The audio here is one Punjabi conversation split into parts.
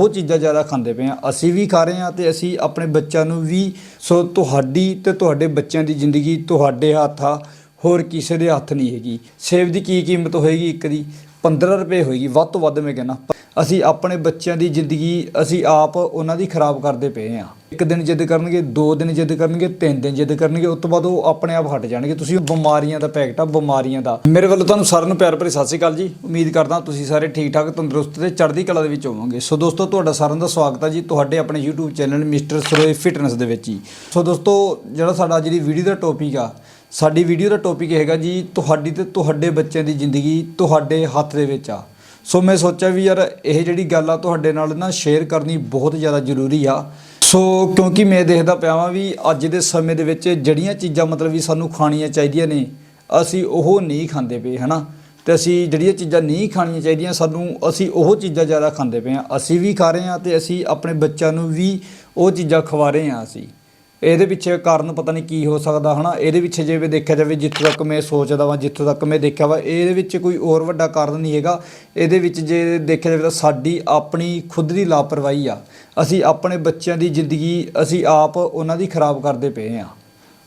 ਉਹ ਚੀਜ਼ਾਂ ਜ਼ਿਆਦਾ ਖਾਂਦੇ ਪਏ ਆ। ਅਸੀਂ ਵੀ ਖਾ ਰਹੇ ਆ ਤੇ ਅਸੀਂ ਆਪਣੇ ਬੱਚਿਆਂ ਨੂੰ ਵੀ, ਸੋ ਤੁਹਾਡੀ ਤੇ ਤੁਹਾਡੇ ਬੱਚਿਆਂ ਦੀ ਜ਼ਿੰਦਗੀ ਤੁਹਾਡੇ ਹੱਥ ਆ, ਹੋਰ ਕਿਸੇ ਦੇ ਹੱਥ ਨਹੀਂ ਹੈਗੀ। ਸੇਬ ਦੀ ਕੀ ਕੀਮਤ ਹੋਏਗੀ ਇੱਕ ਦੀ? 15 ਰੁਪਏ ਹੋਏਗੀ, ਵੱਧ ਤੋਂ ਵੱਧ ਮੈਂ ਕਹਿੰਦਾ। ਅਸੀਂ ਆਪਣੇ ਬੱਚਿਆਂ ਦੀ ਜ਼ਿੰਦਗੀ ਅਸੀਂ ਆਪ ਉਹਨਾਂ ਦੀ ਖਰਾਬ ਕਰਦੇ ਪਏ ਆ ਇੱਕ ਦਿਨ ਜਿੱਦ ਕਰਨਗੇ, ਦੋ ਦਿਨ ਜਿੱਦ ਕਰਨਗੇ, ਤਿੰਨ ਦਿਨ ਜਿੱਦ ਕਰਨਗੇ, ਉਸ ਤੋਂ ਬਾਅਦ ਉਹ ਆਪਣੇ ਆਪ ਹਟ ਜਾਣਗੇ। ਤੁਸੀਂ ਬਿਮਾਰੀਆਂ ਦਾ ਪੈਕਟ ਆ, ਬਿਮਾਰੀਆਂ ਦਾ। ਮੇਰੇ ਵੱਲੋਂ ਤੁਹਾਨੂੰ ਸਾਰਿਆਂ ਨੂੰ ਪਿਆਰ ਭਰੀ ਸਤਿ ਸ਼੍ਰੀ ਅਕਾਲ ਜੀ। ਉਮੀਦ ਕਰਦਾ ਤੁਸੀਂ ਸਾਰੇ ਠੀਕ ਠਾਕ ਤੰਦਰੁਸਤ ਤੇ ਚੜ੍ਹਦੀ ਕਲਾ ਦੇ ਵਿੱਚ ਹੋਵੋਗੇ। ਸੋ ਦੋਸਤੋ, ਤੁਹਾਡਾ ਸਾਰਿਆਂ ਦਾ ਸਵਾਗਤ ਹੈ ਜੀ ਤੁਹਾਡੇ ਆਪਣੇ YouTube channel mister Saroye fitness ਦੇ ਵਿੱਚ ਜੀ। ਸੋ ਦੋਸਤੋ, ਜਿਹੜਾ ਸਾਡਾ ਜਿਹੜੀ ਵੀਡੀਓ ਦਾ ਟੌਪਿਕ ਆ, ਸਾਡੀ ਵੀਡੀਓ ਦਾ ਟੌਪਿਕ ਹੈਗਾ ਜੀ, ਤੁਹਾਡੀ ਤੇ ਤੁਹਾਡੇ ਬੱਚਿਆਂ ਦੀ ਜ਼ਿੰਦਗੀ ਤੁਹਾਡੇ ਹੱਥ ਦੇ ਵਿੱਚ ਆ। ਸੋ ਮੈਂ ਸੋਚਿਆ ਵੀ ਯਾਰ ਇਹ ਜਿਹੜੀ ਗੱਲ ਆ ਤੁਹਾਡੇ ਨਾਲ ਨਾ ਸ਼ੇਅਰ ਕਰਨੀ ਬਹੁਤ ਜ਼ਿਆਦਾ ਜ਼ਰੂਰੀ ਆ। ਸੋ ਕਿਉਂਕਿ ਮੈਂ ਦੇਖਦਾ ਪਿਆ ਵਾਂ ਵੀ ਅੱਜ ਦੇ ਸਮੇਂ ਦੇ ਵਿੱਚ ਜਿਹੜੀਆਂ ਚੀਜ਼ਾਂ ਮਤਲਬ ਵੀ ਸਾਨੂੰ ਖਾਣੀਆਂ ਚਾਹੀਦੀਆਂ ਨੇ, ਅਸੀਂ ਉਹ ਨਹੀਂ ਖਾਂਦੇ ਪਏ, ਹਨਾ? ਤੇ ਅਸੀਂ ਜਿਹੜੀਆਂ ਚੀਜ਼ਾਂ ਨਹੀਂ ਖਾਣੀਆਂ ਚਾਹੀਦੀਆਂ ਸਾਨੂੰ, ਅਸੀਂ ਉਹ ਚੀਜ਼ਾਂ ਜ਼ਿਆਦਾ ਖਾਂਦੇ ਪਏ ਆ। ਅਸੀਂ ਵੀ ਖਾ ਰਹੇ ਆ ਤੇ ਅਸੀਂ ਆਪਣੇ ਬੱਚਿਆਂ ਨੂੰ ਵੀ ਉਹ ਚੀਜ਼ਾਂ ਖਵਾ ਰਹੇ ਆ ਅਸੀਂ। ਇਹਦੇ ਪਿੱਛੇ ਕਾਰਨ ਪਤਾ ਨਹੀਂ ਕੀ ਹੋ ਸਕਦਾ, ਹਨਾ? ਇਹਦੇ ਪਿੱਛੇ ਜਿਵੇਂ ਦੇਖਿਆ ਜਾਵੇ, ਜਿੱਥੋਂ ਤੱਕ ਮੈਂ ਸੋਚਦਾ ਵਾਂ, ਜਿੱਥੋਂ ਤੱਕ ਮੈਂ ਦੇਖਿਆ ਵਾ, ਇਹਦੇ ਵਿੱਚ ਕੋਈ ਹੋਰ ਵੱਡਾ ਕਾਰਨ ਨਹੀਂ ਹੈਗਾ। ਇਹਦੇ ਵਿੱਚ ਜੇ ਦੇਖਿਆ ਜਾਵੇ ਤਾਂ ਸਾਡੀ ਆਪਣੀ ਖੁਦ ਦੀ ਲਾਪਰਵਾਹੀ ਆ। ਅਸੀਂ ਆਪਣੇ ਬੱਚਿਆਂ ਦੀ ਜ਼ਿੰਦਗੀ ਅਸੀਂ ਆਪ ਉਹਨਾਂ ਦੀ ਖਰਾਬ ਕਰਦੇ ਪਏ ਆ।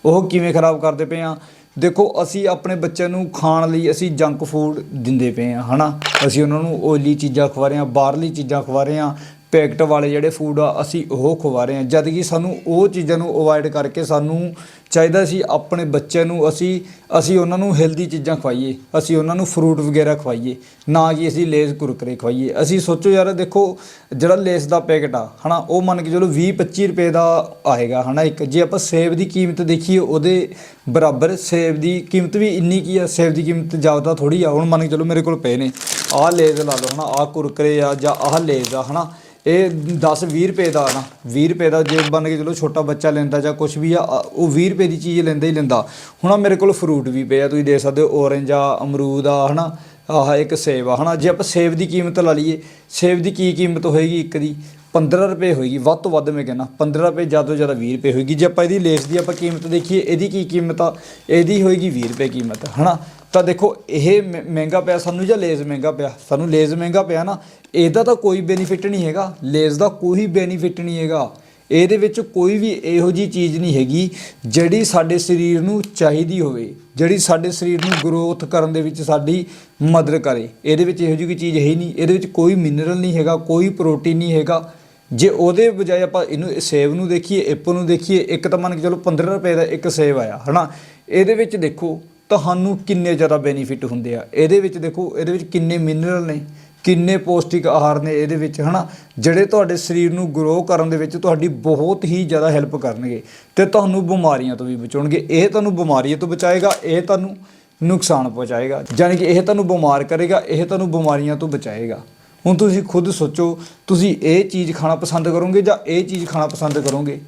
ਉਹ ਕਿਵੇਂ ਖਰਾਬ ਕਰਦੇ ਪਏ ਆ? ਦੇਖੋ, ਅਸੀਂ ਆਪਣੇ ਬੱਚਿਆਂ ਨੂੰ ਖਾਣ ਲਈ ਅਸੀਂ ਜੰਕ ਫੂਡ ਦਿੰਦੇ ਪਏ ਆ, ਹਨਾ? ਅਸੀਂ ਉਹਨਾਂ ਨੂੰ ਓਇਲੀ ਚੀਜ਼ਾਂ ਖਵਾ ਰਹੇ ਆ, ਬਾਹਰਲੀ ਚੀਜ਼ਾਂ ਖਵਾ ਰਹੇ ਆ ਪੈਕਟ ਵਾਲੇ ਜਿਹੜੇ ਫੂਡ ਆ, ਅਸੀਂ ਉਹ ਖਵਾ ਰਹੇ ਹਾਂ। ਜਦ ਕਿ ਸਾਨੂੰ ਉਹ ਚੀਜ਼ਾਂ ਨੂੰ ਅਵੋਇਡ ਕਰਕੇ ਸਾਨੂੰ ਚਾਹੀਦਾ ਸੀ ਆਪਣੇ ਬੱਚਿਆਂ ਨੂੰ ਅਸੀਂ ਅਸੀਂ ਉਹਨਾਂ ਨੂੰ ਹੈਲਦੀ ਚੀਜ਼ਾਂ ਖਵਾਈਏ। ਅਸੀਂ ਉਹਨਾਂ ਨੂੰ ਫਰੂਟ ਵਗੈਰਾ ਖਵਾਈਏ, ਨਾ ਕਿ ਅਸੀਂ ਲੇਜ਼ ਕੁਰਕਰੇ ਖਵਾਈਏ। ਅਸੀਂ ਸੋਚੋ ਯਾਰ, ਦੇਖੋ ਜਿਹੜਾ ਲੇਸ ਦਾ ਪੈਕਟ ਆ, ਹਨਾ, ਉਹ ਮੰਨ ਕੇ ਚਲੋ 20 25 ਰੁਪਏ ਦਾ ਆਏਗਾ, ਹਨਾ, ਇੱਕ। ਜੇ ਆਪਾਂ ਸੇਬ ਦੀ ਕੀਮਤ ਦੇਖੀਏ, ਉਹਦੇ ਬਰਾਬਰ ਸੇਬ ਦੀ ਕੀਮਤ ਵੀ ਇੰਨੀ ਕੀ ਆ, ਸੇਬ ਦੀ ਕੀਮਤ ਜ਼ਿਆਦਾ ਥੋੜੀ ਆ। ਹੁਣ ਮੰਨ ਕੇ ਚਲੋ ਮੇਰੇ ਕੋਲ ਪਏ ਨੇ। ਆਹ ਲੇਜ਼ ਲਾ ਲਓ, ਹਨਾ, ਆਹ ਕੁਰਕਰੇ ਆ ਜਾਂ ਆਹ ਲੇਜ਼ ਆ, ਹਨਾ ਇਹ 10 20 ਰੁਪਏ ਦਾ ਨਾ 20 ਰੁਪਏ ਦਾ ਜੇ ਬਣ ਕੇ ਚਲੋ ਛੋਟਾ ਬੱਚਾ ਲੈਂਦਾ ਜਾਂ ਕੁਝ ਵੀ ਆ ਉਹ 20 ਰੁਪਏ ਦੀ ਚੀਜ਼ ਲੈਂਦਾ ਹੀ ਲੈਂਦਾ। ਹੁਣ ਮੇਰੇ ਕੋਲ ਫਰੂਟ ਵੀ ਪਏ ਆ, ਤੁਸੀਂ ਦੇਖ ਸਕਦੇ ਹੋ, orange ਆ, ਅਮਰੂਦ ਆ, ਹਨਾ, ਆਹ ਇੱਕ ਸੇਬ ਆ, ਹਨਾ, ਜੇ ਆਪਾਂ ਸੇਬ ਦੀ ਕੀਮਤ ਲਾ ਲਈਏ, ਸੇਬ ਦੀ ਕੀ ਕੀਮਤ ਹੋਏਗੀ ਇੱਕ ਦੀ? 15 ਰੁਪਏ ਹੋਏਗੀ, ਵੱਧ ਤੋਂ ਵੱਧ ਮੈਂ ਕਹਿੰਦਾ 15 ਰੁਪਏ ਜ਼ਿਆਦਾ ਤੋਂ ਜ਼ਿਆਦਾ 20 ਰੁਪਏ ਹੋਏਗੀ। ਜੇ ਆਪਾਂ ਇਹਦੀ ਲੇਸ ਦੀ ਆਪਾਂ ਕੀਮਤ ਦੇਖੀਏ, ਇਹਦੀ ਕੀ ਕੀਮਤ ਆ? ਇਹਦੀ ਹੋਏਗੀ 20 ਰੁਪਏ ਕੀਮਤ, ਹਨਾ। ਤਾਂ ਦੇਖੋ, ਇਹ ਮਹਿ- ਮਹਿੰਗਾ ਪਿਆ ਸਾਨੂੰ ਜਾਂ ਲੇਜ਼ ਮਹਿੰਗਾ ਪਿਆ? ਸਾਨੂੰ ਲੇਜ਼ ਮਹਿੰਗਾ ਪਿਆ ਨਾ, ਇਹਦਾ ਤਾਂ ਕੋਈ ਬੈਨੀਫਿਟ ਨਹੀਂ ਹੈਗਾ। ਲੇਜ਼ ਦਾ ਕੋਈ ਬੈਨੀਫਿਟ ਨਹੀਂ ਹੈਗਾ। ਇਹਦੇ ਵਿੱਚ ਕੋਈ ਵੀ ਇਹੋ ਜੀ ਚੀਜ਼ ਨਹੀਂ ਹੈਗੀ ਜਿਹੜੀ ਸਾਡੇ ਸਰੀਰ ਨੂੰ ਚਾਹੀਦੀ ਹੋਵੇ, ਜਿਹੜੀ ਸਾਡੇ ਸਰੀਰ ਨੂੰ ਗਰੋਥ ਕਰਨ ਦੇ ਵਿੱਚ ਸਾਡੀ ਮਦਦ ਕਰੇ। ਇਹਦੇ ਵਿੱਚ ਇਹੋ ਜਿਹੀ ਕੋਈ ਚੀਜ਼ ਹੈ ਹੀ ਨਹੀਂ। ਇਹਦੇ ਵਿੱਚ ਕੋਈ ਮਿਨਰਲ ਨਹੀਂ ਹੈਗਾ, ਕੋਈ ਪ੍ਰੋਟੀਨ ਨਹੀਂ ਹੈਗਾ। ਜੇ ਉਹਦੇ ਬਜਾਏ ਆਪਾਂ ਇਹਨੂੰ ਸੇਬ ਨੂੰ ਦੇਖੀਏ ਐਪਲ ਨੂੰ ਦੇਖੀਏ, ਇੱਕ ਤਾਂ ਮੰਨ ਕੇ ਚਲੋ 15 ਰੁਪਏ ਦਾ ਇੱਕ ਸੇਬ ਆਇਆ, ਹਨਾ? ਇਹਦੇ ਵਿੱਚ ਦੇਖੋ ਤੁਹਾਨੂੰ ਕਿੰਨੇ ਜ਼ਿਆਦਾ ਬੈਨੀਫਿਟ ਹੁੰਦੇ ਆ? ਇਹਦੇ ਵਿੱਚ ਦੇਖੋ, ਇਹਦੇ ਵਿੱਚ ਕਿੰਨੇ ਮਿਨਰਲ ਨੇ, ਕਿੰਨੇ ਪੌਸ਼ਟਿਕ ਆਹਾਰ ਨੇ ਇਹਦੇ ਵਿੱਚ, ਹਨਾ? ਜਿਹੜੇ ਤੁਹਾਡੇ ਸਰੀਰ ਨੂੰ ਗਰੋ ਕਰਨ ਦੇ ਵਿੱਚ ਤੁਹਾਡੀ ਬਹੁਤ ਹੀ ਜ਼ਿਆਦਾ ਹੈਲਪ ਕਰਨਗੇ ਤੇ ਤੁਹਾਨੂੰ ਬਿਮਾਰੀਆਂ ਤੋਂ ਵੀ ਬਚਾਉਣਗੇ। ਇਹ ਤੁਹਾਨੂੰ ਬਿਮਾਰੀਆਂ ਤੋਂ ਬਚਾਏਗਾ, ਇਹ ਤੁਹਾਨੂੰ ਨੁਕਸਾਨ ਪਹੁੰਚਾਏਗਾ। ਯਾਨੀ ਕਿ ਇਹ ਤੁਹਾਨੂੰ ਬਿਮਾਰ ਕਰੇਗਾ, ਇਹ ਤੁਹਾਨੂੰ ਬਿਮਾਰੀਆਂ ਤੋਂ ਬਚਾਏਗਾ। ਹੁਣ ਤੁਸੀਂ ਖੁਦ ਸੋਚੋ, ਤੁਸੀਂ ਇਹ ਚੀਜ਼ ਖਾਣਾ ਪਸੰਦ ਕਰੋਗੇ ਜਾਂ ਇਹ ਚੀਜ਼ ਖਾਣਾ ਪਸੰਦ ਕਰੋਗੇ?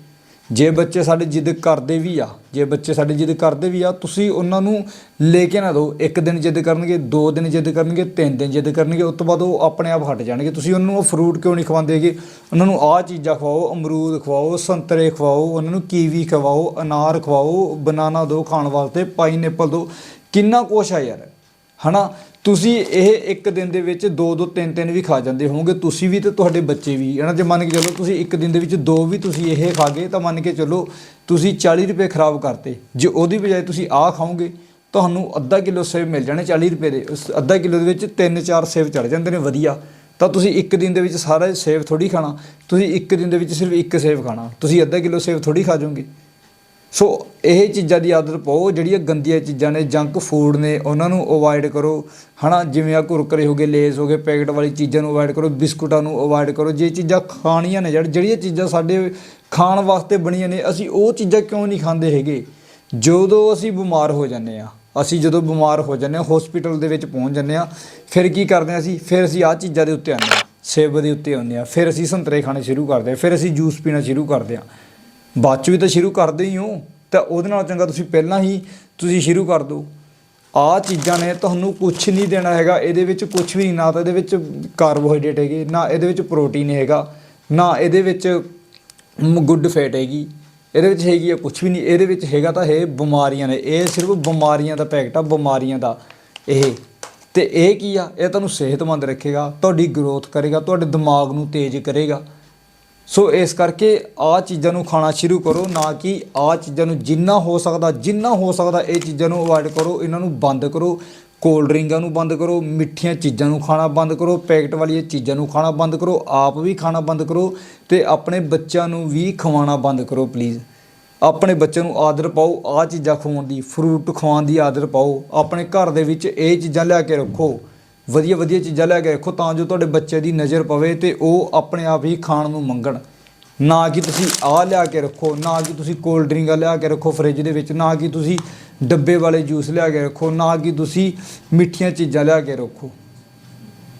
ਜੇ ਬੱਚੇ ਸਾਡੇ ਜਿੱਦ ਕਰਦੇ ਵੀ ਆ, ਜੇ ਬੱਚੇ ਸਾਡੇ ਜਿੱਦ ਕਰਦੇ ਵੀ ਆ, ਤੁਸੀਂ ਉਹਨਾਂ ਨੂੰ ਲੈ ਕੇ ਨਾ ਦਿਓ। ਇੱਕ ਦਿਨ ਜਿੱਦ ਕਰਨਗੇ, ਦੋ ਦਿਨ ਜਿੱਦ ਕਰਨਗੇ, ਤਿੰਨ ਦਿਨ ਜਿੱਦ ਕਰਨਗੇ, ਉਸ ਤੋਂ ਬਾਅਦ ਉਹ ਆਪਣੇ ਆਪ ਹਟ ਜਾਣਗੇ। ਤੁਸੀਂ ਉਹਨਾਂ ਨੂੰ ਉਹ ਫਰੂਟ ਕਿਉਂ ਨਹੀਂ ਖਵਾਉਂਦੇਗੇ ਉਹਨਾਂ ਨੂੰ ਆਹ ਚੀਜ਼ਾਂ ਖਵਾਓ, ਅਮਰੂਦ ਖਵਾਓ, ਸੰਤਰੇ ਖਵਾਓ, ਉਹਨਾਂ ਨੂੰ ਕੀਵੀ ਖਵਾਓ, ਅਨਾਰ ਖਵਾਓ, ਬਨਾਨਾ ਦਿਓ ਖਾਣ ਵਾਸਤੇ, ਪਾਈਨਐਪਲ ਦਿਓ। ਕਿੰਨਾ ਕੁਛ ਆ ਯਾਰ। ਹਨਾ? ਤੁਸੀਂ ਇਹ ਇੱਕ ਦਿਨ ਦੇ ਵਿੱਚ ਦੋ ਦੋ ਤਿੰਨ ਤਿੰਨ ਵੀ ਖਾ ਜਾਂਦੇ ਹੋਵੋਗੇ। ਤੁਸੀਂ ਵੀ ਤੇ ਤੁਹਾਡੇ ਬੱਚੇ ਵੀ, ਹਨਾ? ਜੇ ਮੰਨ ਕੇ ਚੱਲੋ ਤੁਸੀਂ ਇੱਕ ਦਿਨ ਦੇ ਵਿੱਚ ਦੋ ਵੀ ਤੁਸੀਂ ਇਹ ਖਾ ਗਏ ਤਾਂ ਮੰਨ ਕੇ ਚੱਲੋ ਤੁਸੀਂ 40 ਰੁਪਏ ਖਰਾਬ ਕਰਤੇ। ਜੇ ਉਹਦੀ ਬਜਾਏ ਤੁਸੀਂ ਆਹ ਖਾਓਗੇ, ਤੁਹਾਨੂੰ ਅੱਧਾ ਕਿਲੋ ਸੇਬ ਮਿਲ ਜਾਣੇ 40 ਰੁਪਏ ਦੇ। ਉਸ ਅੱਧਾ ਕਿਲੋ ਦੇ ਵਿੱਚ ਤਿੰਨ ਚਾਰ ਸੇਬ ਚੜ ਜਾਂਦੇ ਨੇ, ਵਧੀਆ। ਤਾਂ ਤੁਸੀਂ ਇੱਕ ਦਿਨ ਦੇ ਵਿੱਚ ਸਾਰਾ ਸੇਬ ਥੋੜੀ ਖਾਣਾ। ਤੁਸੀਂ ਇੱਕ ਦਿਨ ਦੇ ਵਿੱਚ ਸਿਰਫ ਇੱਕ ਸੇਬ ਖਾਣਾ। ਤੁਸੀਂ ਅੱਧਾ ਕਿਲੋ ਸੇਬ ਥੋੜੀ ਖਾ ਜਾਓਗੇ। ਸੋ ਇਹ ਚੀਜ਼ਾਂ ਦੀ ਆਦਤ ਪਾਓ, ਜਿਹੜੀਆਂ ਗੰਦੀਆਂ ਚੀਜ਼ਾਂ ਨੇ ਜੰਕ ਫੂਡ ਨੇ, ਉਹਨਾਂ ਨੂੰ ਅਵੋਇਡ ਕਰੋ। ਹਨਾ, ਜਿਵੇਂ ਆ ਕੁਰਕਰੇ ਹੋ ਗਏ ਲੇਜ਼ ਹੋ ਗਏ, ਪੈਕਟ ਵਾਲੀ ਚੀਜ਼ਾਂ ਨੂੰ ਅਵੋਇਡ ਕਰੋ, ਬਿਸਕੁਟਾਂ ਨੂੰ ਅਵੋਇਡ ਕਰੋ। ਜੇ ਚੀਜ਼ਾਂ ਖਾਣੀਆਂ ਨੇ ਜਿਹੜੀ- ਜਿਹੜੀਆਂ ਚੀਜ਼ਾਂ ਸਾਡੇ ਖਾਣ ਵਾਸਤੇ ਬਣੀਆਂ ਨੇ, ਅਸੀਂ ਉਹ ਚੀਜ਼ਾਂ ਕਿਉਂ ਨਹੀਂ ਖਾਂਦੇ ਹੈਗੇ? ਜਦੋਂ ਅਸੀਂ ਬਿਮਾਰ ਹੋ ਜਾਂਦੇ ਆ ਅਸੀਂ ਜਦੋਂ ਬਿਮਾਰ ਹੋ ਜਾਂਦੇ ਆ ਹਸਪੀਟਲ ਦੇ ਵਿੱਚ ਪਹੁੰਚ ਜਾਂਦੇ ਆ ਫਿਰ ਕੀ ਕਰਦੇ ਆ ਅਸੀਂ? ਫਿਰ ਅਸੀਂ ਆਹ ਚੀਜ਼ਾਂ ਦੇ ਉੱਤੇ ਆਉਂਦੇ ਆ ਸੇਬ ਦੇ ਉੱਤੇ ਆਉਂਦੇ ਆ ਫਿਰ ਅਸੀਂ ਸੰਤਰੇ ਖਾਣੇ ਸ਼ੁਰੂ ਕਰਦੇ ਆ ਫਿਰ ਅਸੀਂ ਜੂਸ ਪੀਣਾ ਸ਼ੁਰੂ ਕਰਦੇ ਆ ਬਾਅਦ ਚ ਵੀ ਤਾਂ ਸ਼ੁਰੂ ਕਰਦੇ ਹੀ ਹੋ। ਤਾਂ ਉਹਦੇ ਨਾਲ ਚੰਗਾ ਤੁਸੀਂ ਪਹਿਲਾਂ ਹੀ ਤੁਸੀਂ ਸ਼ੁਰੂ ਕਰ ਦਿਓ। ਆਹ ਚੀਜ਼ਾਂ ਨੇ ਤੁਹਾਨੂੰ ਕੁਝ ਨਹੀਂ ਦੇਣਾ ਹੈਗਾ। ਇਹਦੇ ਵਿੱਚ ਕੁਝ ਵੀ ਨਹੀਂ, ਨਾ ਤਾਂ ਇਹਦੇ ਵਿੱਚ ਕਾਰਬੋਹਾਈਡਰੇਟ ਹੈਗੇ, ਨਾ ਇਹਦੇ ਵਿੱਚ ਪ੍ਰੋਟੀਨ ਹੈਗਾ, ਨਾ ਇਹਦੇ ਵਿੱਚ ਗੁੱਡ ਫੈਟ ਹੈਗੀ। ਇਹਦੇ ਵਿੱਚ ਹੈਗੀ ਆ ਕੁਝ ਵੀ ਨਹੀਂ। ਇਹਦੇ ਵਿੱਚ ਹੈਗਾ ਤਾਂ ਇਹ ਬਿਮਾਰੀਆਂ ਨੇ। ਇਹ ਸਿਰਫ ਬਿਮਾਰੀਆਂ ਦਾ ਪੈਕਟ ਆ, ਬਿਮਾਰੀਆਂ ਦਾ ਇਹ। ਤੇ ਇਹ ਕੀ ਆ? ਇਹ ਤੁਹਾਨੂੰ ਸਿਹਤਮੰਦ ਰੱਖੇਗਾ, ਤੁਹਾਡੀ ਗਰੋਥ ਕਰੇਗਾ, ਤੁਹਾਡੇ ਦਿਮਾਗ ਨੂੰ ਤੇਜ਼ ਕਰੇਗਾ। ਸੋ ਇਸ ਕਰਕੇ ਆ ਚੀਜ਼ਾਂ ਨੂੰ ਖਾਣਾ ਸ਼ੁਰੂ ਕਰੋ, ਨਾ ਕਿ ਆ ਚੀਜ਼ਾਂ ਨੂੰ ਜਿੰਨਾ ਹੋ ਸਕਦਾ, ਜਿੰਨਾ ਹੋ ਸਕਦਾ ਇਹ ਚੀਜ਼ਾਂ ਨੂੰ ਅਵੋਇਡ ਕਰੋ, ਇਹਨਾਂ ਨੂੰ ਬੰਦ ਕਰੋ। ਕੋਲਡ ਡਰਿੰਕਾਂ ਨੂੰ ਬੰਦ ਕਰੋ, ਮਿੱਠੀਆਂ ਚੀਜ਼ਾਂ ਨੂੰ ਖਾਣਾ ਬੰਦ ਕਰੋ ਪੈਕਟ ਵਾਲੀਆਂ ਚੀਜ਼ਾਂ ਨੂੰ ਖਾਣਾ ਬੰਦ ਕਰੋ, ਆਪ ਵੀ ਖਾਣਾ ਬੰਦ ਕਰੋ ਤੇ ਆਪਣੇ ਬੱਚਿਆਂ ਨੂੰ ਵੀ ਖਵਾਉਣਾ ਬੰਦ ਕਰੋ ਪਲੀਜ਼ ਆਪਣੇ ਬੱਚਿਆਂ ਨੂੰ ਆਦਰ ਪਾਓ, ਆ ਚੀਜ਼ਾਂ ਖਵਾਉਣ ਦੀ ਫਰੂਟ ਖਵਾਉਣ ਦੀ ਆਦਰ ਪਾਓ, ਆਪਣੇ ਘਰ ਦੇ ਵਿੱਚ ਇਹ ਚੀਜ਼ਾਂ ਲਿਆ ਕੇ ਰੱਖੋ। ਵਧੀਆ ਵਧੀਆ ਚੀਜ਼ਾਂ ਲਿਆ ਕੇ ਰੱਖੋ ਤਾਂ ਜੋ ਤੁਹਾਡੇ ਬੱਚੇ ਦੀ ਨਜ਼ਰ ਪਵੇ ਤੇ ਉਹ ਆਪਣੇ ਆਪ ਹੀ ਖਾਣ ਨੂੰ ਮੰਗਣ। ਨਾ ਕਿ ਤੁਸੀਂ ਆਹ ਲਿਆ ਕੇ ਰੱਖੋ, ਨਾ ਕਿ ਤੁਸੀਂ ਕੋਲਡ ਡਰਿੰਕਾਂ ਲਿਆ ਕੇ ਰੱਖੋ ਫ੍ਰਿਜ ਦੇ ਵਿੱਚ, ਨਾ ਕਿ ਤੁਸੀਂ ਡੱਬੇ ਵਾਲੇ ਜੂਸ ਲਿਆ ਕੇ ਰੱਖੋ, ਨਾ ਕਿ ਤੁਸੀਂ ਮਿੱਠੀਆਂ ਚੀਜ਼ਾਂ ਲਿਆ ਕੇ ਰੱਖੋ।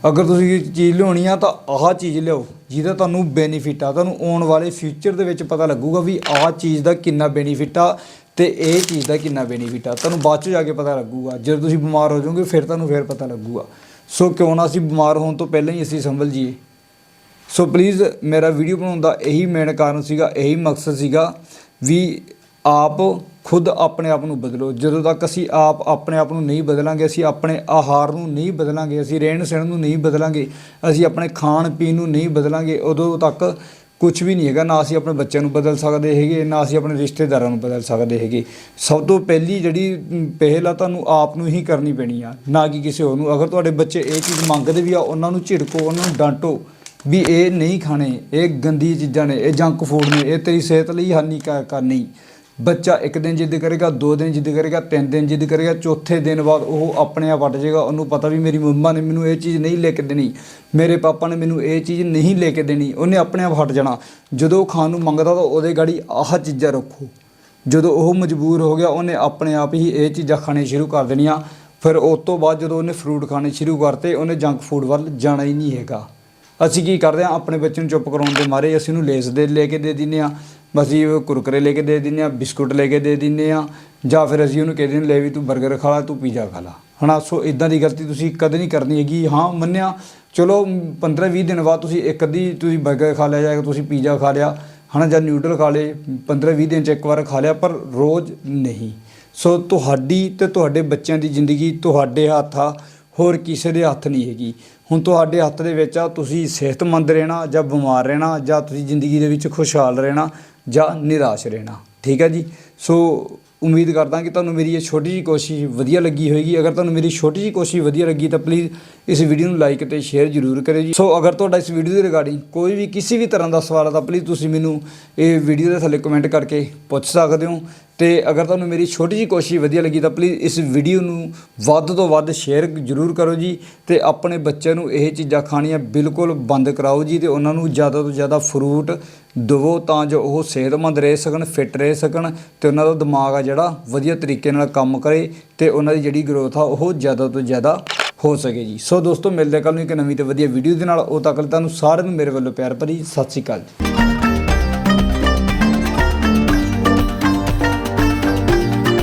ਅਗਰ ਤੁਸੀਂ ਇਹ ਚੀਜ਼ ਲਿਆਉਣੀ ਆ ਤਾਂ ਆਹ ਚੀਜ਼ ਲਿਆਓ, ਜਿਹਦਾ ਤੁਹਾਨੂੰ ਬੈਨੀਫਿਟ ਆ। ਤੁਹਾਨੂੰ ਆਉਣ ਵਾਲੇ ਫਿਊਚਰ ਦੇ ਵਿੱਚ ਪਤਾ ਲੱਗੂਗਾ ਵੀ ਆਹ ਚੀਜ਼ ਦਾ ਕਿੰਨਾ ਬੈਨੀਫਿਟ ਆ ਤੇ ਇਹ ਚੀਜ਼ ਦਾ ਕਿੰਨਾ ਬੈਨੀਫਿਟ ਆ। ਤੁਹਾਨੂੰ ਬਾਅਦ ਚ ਜਾ ਕੇ ਪਤਾ ਲੱਗੂਗਾ। ਜਦੋਂ ਤੁਸੀਂ ਬਿਮਾਰ ਹੋ ਜਾਓਗੇ, ਫਿਰ ਤੁਹਾਨੂੰ ਫਿਰ ਪਤਾ ਲੱਗੂਗਾ। ਸੋ ਕਿਉਂ ਨਾ ਅਸੀਂ ਬਿਮਾਰ ਹੋਣ ਤੋਂ ਪਹਿਲਾਂ ਹੀ ਅਸੀਂ ਸੰਭਲ ਜੀਏ ਸੋ ਪਲੀਜ਼ ਮੇਰਾ ਵੀਡੀਓ ਬਣਾਉਣ ਦਾ ਇਹੀ ਮੇਨ ਕਾਰਨ ਸੀਗਾ, ਇਹੀ ਮਕਸਦ ਸੀਗਾ ਵੀ ਆਪ ਖੁਦ ਆਪਣੇ ਆਪ ਨੂੰ ਬਦਲੋ। ਜਦੋਂ ਤੱਕ ਅਸੀਂ ਆਪ ਆਪਣੇ ਆਪ ਨੂੰ ਨਹੀਂ ਬਦਲਾਂਗੇ, ਅਸੀਂ ਆਪਣੇ ਆਹਾਰ ਨੂੰ ਨਹੀਂ ਬਦਲਾਂਗੇ, ਅਸੀਂ ਰਹਿਣ ਸਹਿਣ ਨੂੰ ਨਹੀਂ ਬਦਲਾਂਗੇ, ਅਸੀਂ ਆਪਣੇ ਖਾਣ ਪੀਣ ਨੂੰ ਨਹੀਂ ਬਦਲਾਂਗੇ, ਉਦੋਂ ਤੱਕ ਕੁਝ ਵੀ ਨਹੀਂ ਹੈਗਾ, ਨਾ ਅਸੀਂ ਆਪਣੇ ਬੱਚਿਆਂ ਨੂੰ ਬਦਲ ਸਕਦੇ ਹੈਗੇ, ਨਾ ਅਸੀਂ ਆਪਣੇ ਰਿਸ਼ਤੇਦਾਰਾਂ ਨੂੰ ਬਦਲ ਸਕਦੇ ਹੈਗੇ। ਸਭ ਤੋਂ ਪਹਿਲੀ ਜਿਹੜੀ ਪਹਿਲ ਆ ਤੁਹਾਨੂੰ ਆਪ ਨੂੰ ਹੀ ਕਰਨੀ ਪੈਣੀ ਆ, ਨਾ ਕਿ ਕਿਸੇ ਹੋਰ ਨੂੰ। ਅਗਰ ਤੁਹਾਡੇ ਬੱਚੇ ਇਹ ਚੀਜ਼ ਮੰਗਦੇ ਵੀ ਆ, ਉਹਨਾਂ ਨੂੰ ਝਿੜਕੋ, ਉਹਨਾਂ ਨੂੰ ਡਾਂਟੋ ਵੀ ਇਹ ਨਹੀਂ ਖਾਣੇ, ਇਹ ਗੰਦੀ ਚੀਜ਼ਾਂ ਨੇ, ਇਹ ਜੰਕ ਫੂਡ ਨੇ, ਇਹ ਤੇਰੀ ਸਿਹਤ ਲਈ ਹਾਨੀਕਾਰਕ ਆ, ਨਹੀਂ। ਬੱਚਾ ਇੱਕ ਦਿਨ ਜਿੱਦ ਕਰੇਗਾ, ਦੋ ਦਿਨ ਜਿੱਦ ਕਰੇਗਾ, ਤਿੰਨ ਦਿਨ ਜਿੱਦ ਕਰੇਗਾ, ਚੌਥੇ ਦਿਨ ਬਾਅਦ ਉਹ ਆਪਣੇ ਆਪ ਹਟ ਜਾਏਗਾ। ਉਹਨੂੰ ਪਤਾ ਵੀ ਮੇਰੀ ਮੰਮਾ ਨੇ ਮੈਨੂੰ ਇਹ ਚੀਜ਼ ਨਹੀਂ ਲੈ ਕੇ ਦੇਣੀ। ਮੇਰੇ ਪਾਪਾ ਨੇ ਮੈਨੂੰ ਇਹ ਚੀਜ਼ ਨਹੀਂ ਲੈ ਕੇ ਦੇਣੀ। ਉਹਨੇ ਆਪਣੇ ਆਪ ਹਟ ਜਾਣਾ। ਜਦੋਂ ਉਹ ਖਾਣ ਨੂੰ ਮੰਗਦਾ ਤਾਂ ਉਹਦੇ ਗਾੜੀ ਆਹ ਚੀਜ਼ਾਂ ਰੱਖੋ। ਜਦੋਂ ਉਹ ਮਜਬੂਰ ਹੋ ਗਿਆ, ਉਹਨੇ ਆਪਣੇ ਆਪ ਹੀ ਇਹ ਚੀਜ਼ਾਂ ਖਾਣੇ ਸ਼ੁਰੂ ਕਰ ਦੇਣੀਆਂ। ਫਿਰ ਉਸ ਤੋਂ ਬਾਅਦ ਜਦੋਂ ਉਹਨੇ ਫਰੂਟ ਖਾਣੇ ਸ਼ੁਰੂ ਕਰਤੇ, ਉਹਨੇ ਜੰਕ ਫੂਡ ਵੱਲ ਜਾਣਾ ਹੀ ਨਹੀਂ ਹੈਗਾ। ਅਸੀਂ ਕੀ ਕਰਦੇ ਹਾਂ, ਆਪਣੇ ਬੱਚੇ ਨੂੰ ਚੁੱਪ ਕਰਾਉਣ ਦੇ ਮਾਰੇ ਅਸੀਂ ਉਹਨੂੰ ਲੇਸ ਦੇ, ਲੈ ਕੇ ਦੇ ਦਿੰਨੇ ਆ ਅਸੀਂ ਕੁਰਕਰੇ ਲੈ ਕੇ ਦੇ ਦਿੰਨੇ ਆ, ਬਿਸਕੁਟ ਲੈ ਕੇ ਦੇ ਦਿੰਨੇ ਆ, ਜਾਂ ਫਿਰ ਅਸੀਂ ਉਹਨੂੰ ਕਹਿ ਨੇ ਲੈ ਵੀ ਤੂੰ 버ਗਰ ਖਾ ਲਾ, ਤੂੰ ਪੀਜ਼ਾ ਖਾ ਲਾ। ਹਨਾ, ਸੋ ਇਦਾਂ ਦੀ ਗਲਤੀ ਤੁਸੀਂ ਕਦੇ ਨਹੀਂ ਕਰਨੀ ਹੈਗੀ। ਹਾਂ, ਮੰਨਿਆ, ਚਲੋ 15 20 ਦਿਨ ਬਾਅਦ ਤੁਸੀਂ ਇੱਕ ਅੱਧੀ ਤੁਸੀਂ 버ਗਰ ਖਾ ਲਿਆ ਜਾਂ ਤੁਸੀਂ ਪੀਜ਼ਾ ਖਾ ਲਿਆ, ਹਨਾ, ਜਾਂ ਨਿਊਡਲ ਖਾ ਲਏ 15 20 ਦਿਨ ਚ ਇੱਕ ਵਾਰ ਖਾ ਲਿਆ, ਪਰ ਰੋਜ਼ ਨਹੀਂ। ਸੋ ਤੁਹਾਡੀ ਤੇ ਤੁਹਾਡੇ ਬੱਚਿਆਂ ਦੀ ਜ਼ਿੰਦਗੀ ਤੁਹਾਡੇ ਹੱਥ ਆ, ਹੋਰ ਕਿਸੇ ਦੇ ਹੱਥ ਨਹੀਂ ਹੈਗੀ। ਹੁਣ ਤੁਹਾਡੇ ਹੱਥ ਦੇ ਵਿੱਚ ਆ, ਤੁਸੀਂ ਸਿਹਤਮੰਦ ਰਹਿਣਾ ਜਾਂ ਬਿਮਾਰ ਰਹਿਣਾ ਜਾਂ ਤੁਸੀਂ ਜ਼ਿੰਦਗੀ ਦੇ ਵਿੱਚ ਖੁਸ਼ਹਾਲ ਰਹਿਣਾ ਜਾਂ ਨਿਰਾਸ਼ ਰਹਿਣਾ। ਠੀਕ ਹੈ ਜੀ? ਸੋ ਉਮੀਦ ਕਰਦਾ ਕਿ ਤੁਹਾਨੂੰ ਮੇਰੀ ਇਹ ਛੋਟੀ ਜਿਹੀ ਕੋਸ਼ਿਸ਼ ਵਧੀਆ ਲੱਗੀ ਹੋਏਗੀ। ਅਗਰ ਤੁਹਾਨੂੰ ਮੇਰੀ ਛੋਟੀ ਜਿਹੀ ਕੋਸ਼ਿਸ਼ ਵਧੀਆ ਲੱਗੀ ਤਾਂ ਪਲੀਜ਼ ਇਸ ਵੀਡੀਓ ਨੂੰ ਲਾਈਕ ਤੇ ਸ਼ੇਅਰ ਜ਼ਰੂਰ ਕਰਿਓ ਜੀ। ਸੋ ਅਗਰ ਤੁਹਾਡਾ ਇਸ ਵੀਡੀਓ ਦੇ ਰਿਗਾਰਡਿੰਗ ਕੋਈ ਵੀ ਕਿਸੇ ਵੀ ਤਰ੍ਹਾਂ ਦਾ ਸਵਾਲ ਹੈ ਤਾਂ ਪਲੀਜ਼ ਤੁਸੀਂ ਮੈਨੂੰ ਇਹ ਵੀਡੀਓ ਦੇ ਥੱਲੇ ਕਮੈਂਟ ਕਰਕੇ ਪੁੱਛ ਸਕਦੇ ਹੋ। ਤੇ ਅਗਰ ਤੁਹਾਨੂੰ ਮੇਰੀ ਛੋਟੀ ਜਿਹੀ ਕੋਸ਼ਿਸ਼ ਵਧੀਆ ਲੱਗੀ ਤਾਂ ਪਲੀਜ਼ ਇਸ ਵੀਡੀਓ ਨੂੰ ਵੱਧ ਤੋਂ ਵੱਧ ਸ਼ੇਅਰ ਜ਼ਰੂਰ ਕਰੋ ਜੀ ਤੇ ਆਪਣੇ ਬੱਚਿਆਂ ਨੂੰ ਇਹ ਚੀਜ਼ਾਂ ਖਾਣੀਆਂ ਬਿਲਕੁਲ ਬੰਦ ਕਰਾਓ ਜੀ ਤੇ ਉਹਨਾਂ ਨੂੰ ਜ਼ਿਆਦਾ ਤੋਂ ਜ਼ਿਆਦਾ ਫਰੂਟ ਦਵੋ ਤਾਂ ਜੋ ਉਹ ਸਿਹਤਮੰਦ ਰਹਿ ਸਕਣ ਫਿੱਟ ਰਹਿ ਸਕਣ ਤੇ ਉਹਨਾਂ ਦਾ ਦਿਮਾਗ ਆ ਜਿਹੜਾ ਵਧੀਆ ਤਰੀਕੇ ਨਾਲ ਕੰਮ ਕਰੇ ਤੇ ਉਹਨਾਂ ਦੀ ਜਿਹੜੀ ਗਰੋਥ ਆ, ਉਹ ਜ਼ਿਆਦਾ ਤੋਂ ਜ਼ਿਆਦਾ ਹੋ ਸਕੇ ਜੀ। ਸੋ ਦੋਸਤੋ, ਮਿਲਦੇ ਕੱਲ ਨੂੰ ਇੱਕ ਨਵੀਂ ਤੇ ਵਧੀਆ ਵੀਡੀਓ ਦੇ ਨਾਲ। ਉਹ ਤੱਕ ਲਈ ਤੁਹਾਨੂੰ ਸਾਰਿਆਂ ਨੂੰ ਮੇਰੇ ਵੱਲੋਂ ਪਿਆਰ ਭਰੀ ਸਤਿ ਸ਼੍ਰੀ ਅਕਾਲ ਜੀ।